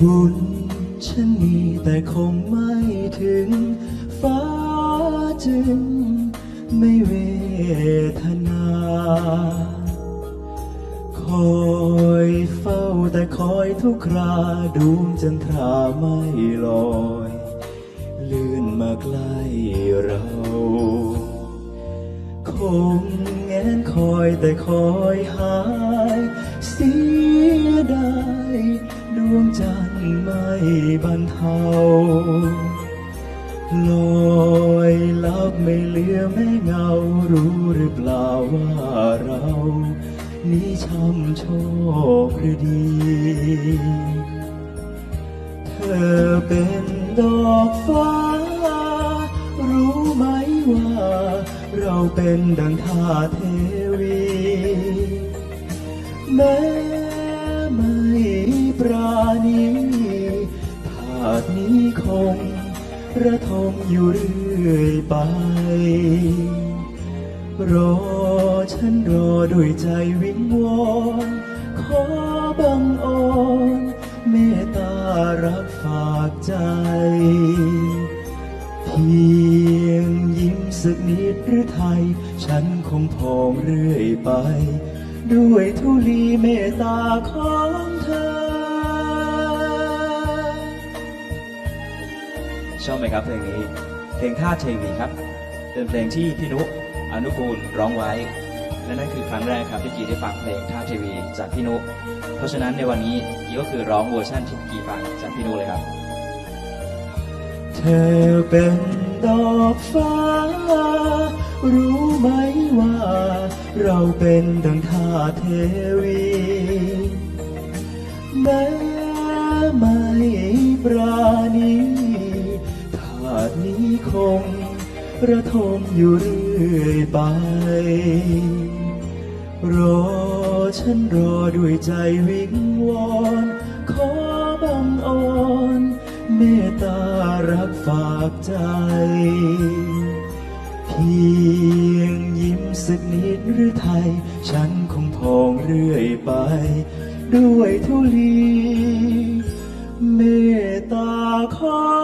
บุญฉันมีแต่คงไม่ถึง ฟ้าจึงไม่เวทนา คอยเฝ้าแต่คอยทุกคราดวงจันทราไม่ลอยลื่นมาใกล้เรา คงแงนคอยแต่คอยหาย เสียดาย ดวงจันทร์ไม่บรรเทาลอยลับไม่เหลือแม่เงารู้หรือเปล่าว่าเรานี้ช้ำโชคหรือดี เธอเป็นดอกฟ้า รู้ไหมว่า เราเป็นดังท่าเทวี แม้ไม่ ปราณีภาคนี้คงระทมอยู่เรื่อยไป รอฉันรอด้วยใจวิงวอนขอบังอ่อนเมตตารักฝากใจ เพียงยิ้มสักนิดหรือไทย ฉันคงพองเรื่อยไป ด้วยทุลีเมตตาของเธอ ชอบไหมครับเพลงนี้ เพลงท่าเทวีครับ เป็นเพลงที่พี่นุอนุกูลร้องไว้ และนั่นคือครั้งแรกครับที่กีได้ฟังเพลงท่าเทวีจากพี่นุ เพราะฉะนั้นในวันนี้กีก็คือร้องเวอร์ชันที่กีฟังจากพี่นุเลยครับ เธอเป็นดอกฟ้า รู้ไหมว่า เราเป็นดังท่าเทวีแม้ไม่ปราณี คงระทมอยู่เรื่อยไป รอฉันรอด้วยใจวิงวอน ขอบังอ่อนเมตตารักฝากใจ เพียงยิ้มสักนิดหรือไทย ฉันคงพองเรื่อยไป ด้วยทุลี เมตตาของเธอ